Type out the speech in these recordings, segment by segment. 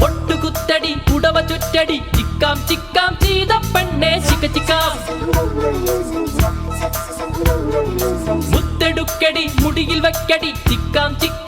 பொட்டு குத்தடி புடவ சுற்றடி சிக்காம் சிக்காம் சீத பெண்ணே சிக்க சிக்காம் முத்தெடுக்கடி முடியில் வைக்கடி சிக்காம் சிக்க.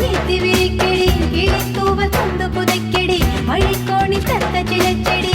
நெத்திவில் கிளி கிளி தூவ கொண்டு புதைக்கெடி மழைக்கோணி தத்த சிலச்செடி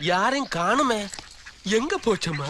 யாரையும் காணுமே. எங்க போச்சம்மா?